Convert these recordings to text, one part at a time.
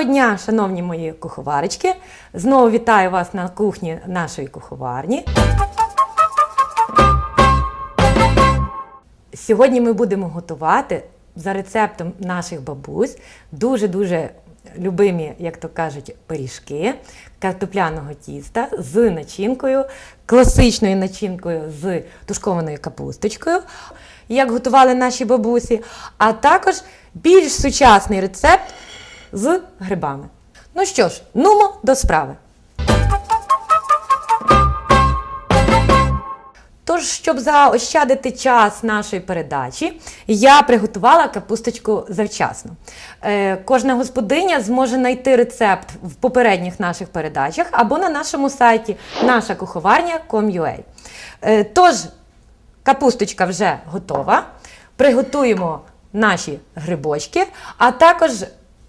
Доброго дня, шановні мої куховарочки. Знову вітаю вас на кухні нашої куховарні. Сьогодні ми будемо готувати за рецептом наших бабусь дуже-дуже любимі, як то кажуть, пиріжки картопляного тіста з начинкою, класичною начинкою з тушкованою капусточкою, як готували наші бабусі, а також більш сучасний рецепт з грибами. Ну що ж, нумо до справи. Тож, щоб заощадити час нашої передачі, я приготувала капусточку завчасно. Е, кожна господиня зможе знайти рецепт в попередніх наших передачах або на нашому сайті наша куховарня.com.ua. Е, тож, капусточка вже готова. Приготуємо наші грибочки, а також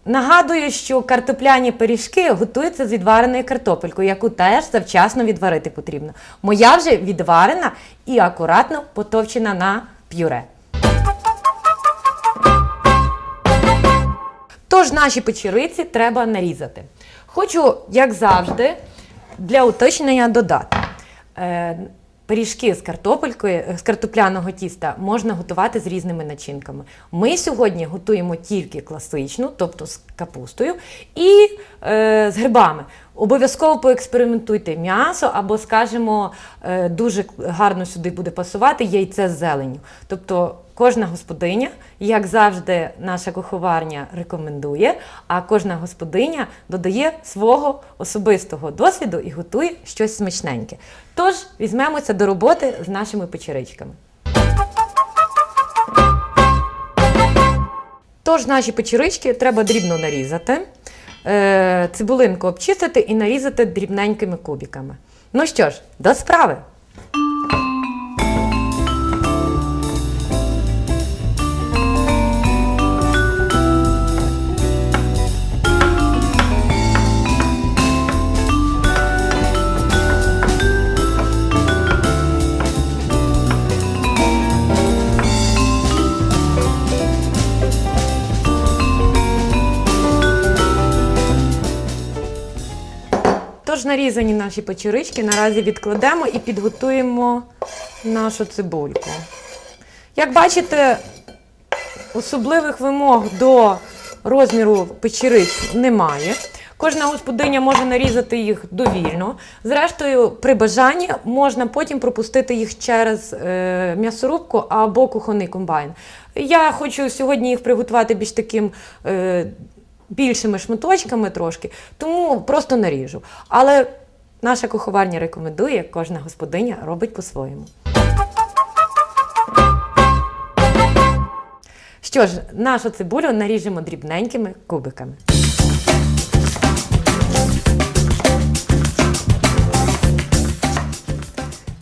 Нагадую, що картопляні пиріжки готуються з відвареною картопелькою, яку теж завчасно відварити потрібно. Моя вже відварена і акуратно потовчена на п'юре. Тож наші печериці треба нарізати. Хочу, як завжди, для уточнення додати. Е, Пиріжки з картопелькою, з картопляного тіста можна готувати з різними начинками. Ми сьогодні готуємо тільки класичну, тобто з капустою, і е, з грибами. Обов'язково поекспериментуйте м'ясо, або, скажімо, е, дуже гарно сюди буде пасувати яйце з зеленню. Тобто кожна господиня, як завжди, наша куховарня рекомендує, а кожна господиня додає свого особистого досвіду і готує щось смачненьке. Тож візьмемося до роботи з нашими печеричками. Тож наші печерички треба дрібно нарізати, е, цибулинку обчистити і нарізати дрібненькими кубиками. Ну що ж, до справи! Тож нарізані наші печерички наразі відкладемо і підготуємо нашу цибульку. Як бачите, особливих вимог до розміру печериць немає. Кожна господиня може нарізати їх довільно. Зрештою, при бажанні можна потім пропустити їх через е, м'ясорубку або кухонний комбайн. Я хочу сьогодні їх приготувати більш таким. Е, більшими шматочками трошки, тому просто наріжу. Але наша куховарня рекомендує, кожна господиня робить по-своєму. Що ж, нашу цибулю наріжемо дрібненькими кубиками.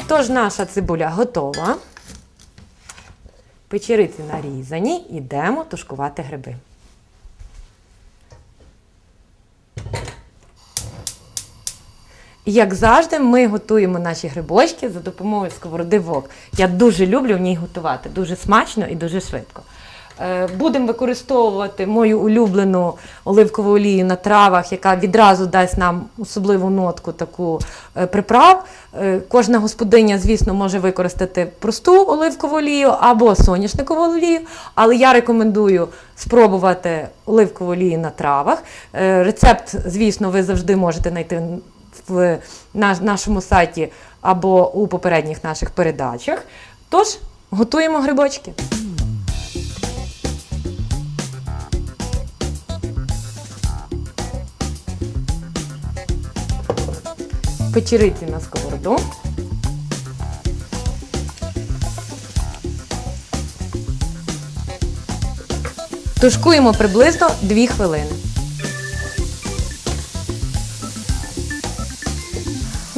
Тож наша цибуля готова. Печериці нарізані, йдемо тушкувати гриби. Як завжди, ми готуємо наші грибочки за допомогою сковороди вок. Я дуже люблю в ній готувати, дуже смачно і дуже швидко. Е, Будемо використовувати мою улюблену оливкову олію на травах, яка відразу дасть нам особливу нотку таку е, приправ. Е, Кожна господиня, звісно, може використати просту оливкову олію або соняшникову олію, але я рекомендую спробувати оливкову олію на травах. Рецепт, звісно, ви завжди можете знайти в наш- нашому сайті або у попередніх наших передачах. Тож, готуємо грибочки. Печериці на сковороду. Тушкуємо приблизно 2 хвилини.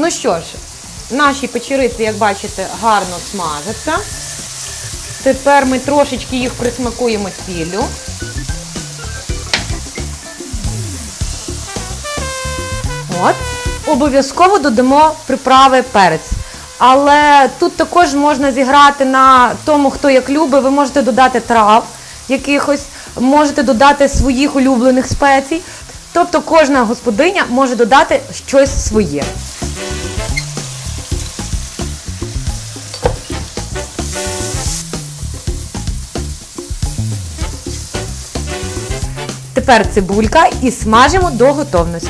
Ну що ж, наші печериці, як бачите, гарно смажаться. Тепер ми трошечки їх присмакуємо сіллю. От. Обов'язково додамо приправи перець. Але тут також можна зіграти на тому, хто як любить. Ви можете додати трав якихось, можете додати своїх улюблених спецій. Тобто кожна господиня може додати щось своє. Тепер цибулька і смажимо до готовності.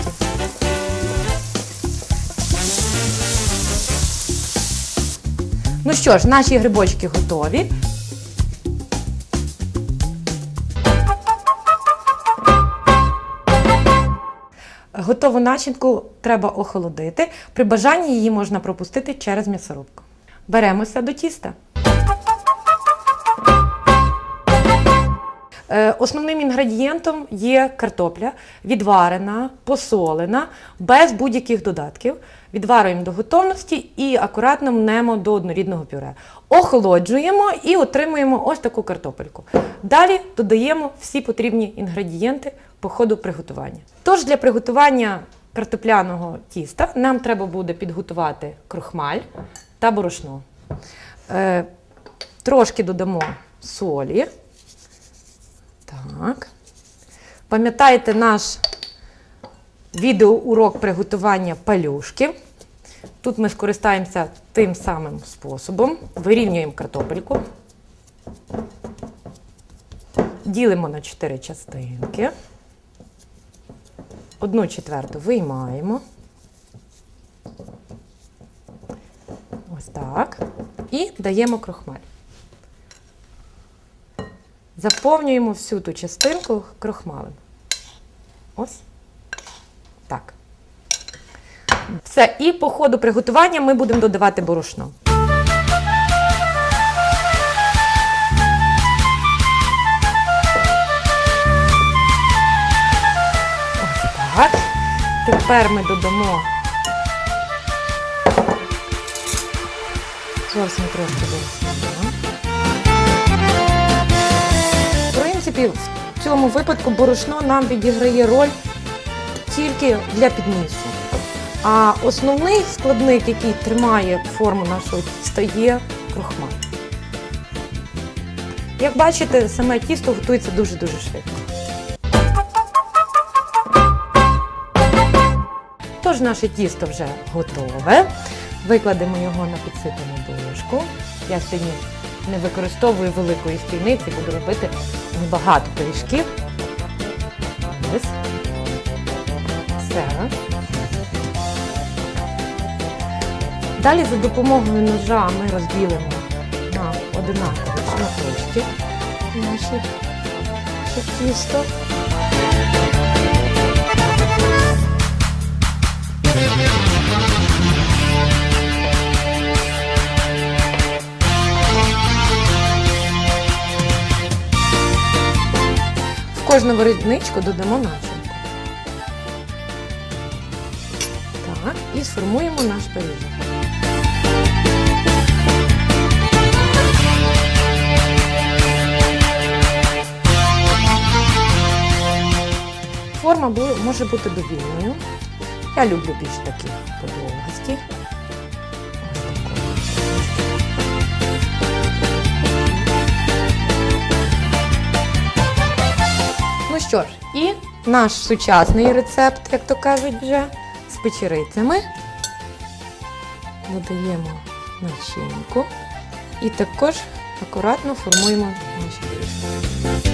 Ну що ж, наші грибочки готові. Готову начинку треба охолодити. При бажанні її можна пропустити через м'ясорубку. Беремося до тіста. Основним інгредієнтом є картопля, відварена, посолена, без будь-яких додатків. Відварюємо до готовності і акуратно мнемо до однорідного пюре. Охолоджуємо і отримуємо ось таку картопельку. Далі додаємо всі потрібні інгредієнти по ходу приготування. Тож для приготування картопляного тіста нам треба буде підготувати крохмаль та борошно. Е, Трошки додамо солі. Так. Пам'ятаєте наш відеоурок приготування палюшки. Тут ми скористаємося тим самим способом. Вирівнюємо картопельку. Ділимо на 4 частинки. Одну четверту виймаємо. Ось так. І даємо крохмаль. Заповнюємо всю ту частинку крохмалем. Ось. Так. Все. І по ходу приготування ми будемо додавати борошно. Ось так. Тепер ми додамо зовсім трошки борошна. Принципі, в цьому випадку борошно нам відіграє роль тільки для підмісу. А основний складник, який тримає форму нашого тіста, є крохмаль. Як бачите, саме тісто готується дуже-дуже швидко. Тож наше тісто вже готове. Викладемо його на підсипану дошку. Я сьогодні не використовую великої стільниці, буду робити багато пиріжків. Ось. Все. Далі за допомогою ножа ми розділимо на одинакові шматочки наше, наше кожну воротничку додамо начинку. Так, і сформуємо наш пиріжок. Форма може бути довільною. Я люблю більш такі подовгості. Що ж, і наш сучасний рецепт, як то кажуть, вже з печерицями. Додаємо начинку і також акуратно формуємо наші пиріжки.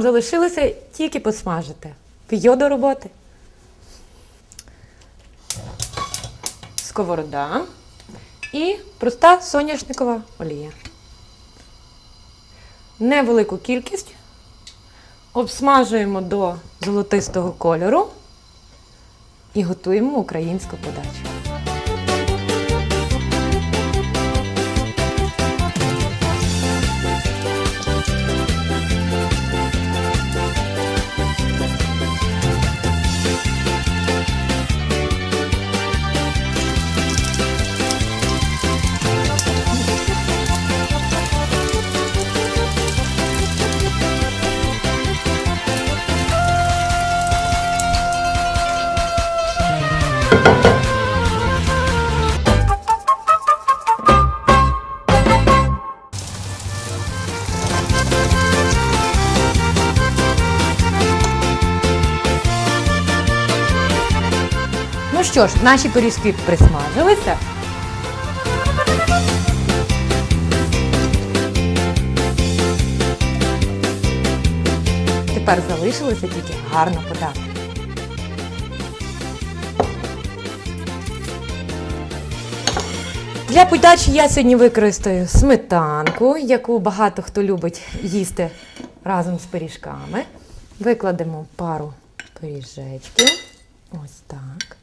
Залишилося тільки посмажити. П'йо до роботи. Сковорода і проста соняшникова олія. Невелику кількість обсмажуємо до золотистого кольору і готуємо українську подачу. Ну що ж, наші пиріжки присмажилися. Тепер залишилося тільки гарно подати. Для подачі я сьогодні використаю сметанку, яку багато хто любить їсти разом з пиріжками. Викладемо пару пиріжечків. Ось так.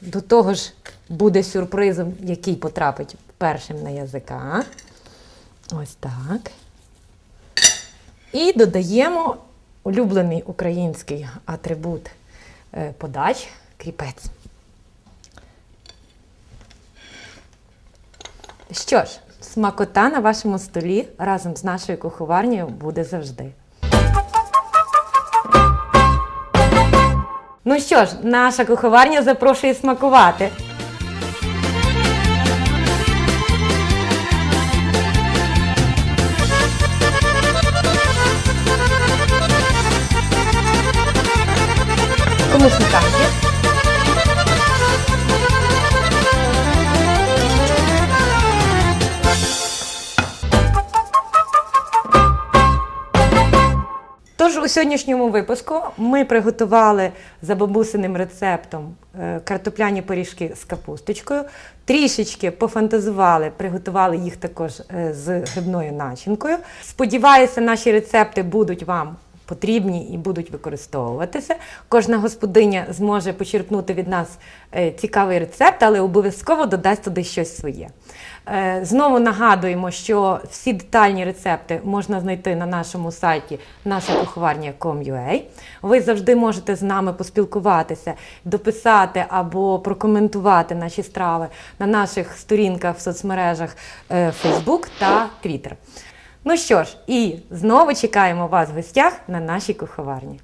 До того ж буде сюрпризом, який потрапить першим на язика. Ось так. І додаємо улюблений український атрибут е, подач кріпець. Що ж, смакота на вашому столі разом з нашою куховарнею буде завжди. Ну що ж, наша куховарня запрошує смакувати. Кому сметанки? У сьогоднішньому випуску ми приготували за бабусиним рецептом е, картопляні пиріжки з капусточкою. Трішечки пофантазували, приготували їх також е, з грибною начинкою. Сподіваюся, наші рецепти будуть вам потрібні і будуть використовуватися. Кожна господиня зможе почерпнути від нас е, цікавий рецепт, але обов'язково додасть туди щось своє. Е, Знову нагадуємо, що всі детальні рецепти можна знайти на нашому сайті наша куховарня.com.ua. Ви завжди можете з нами поспілкуватися, дописати або прокоментувати наші страви на наших сторінках в соцмережах е, Facebook та Twitter. Ну що ж, і знову чекаємо вас в гостях на нашій куховарні.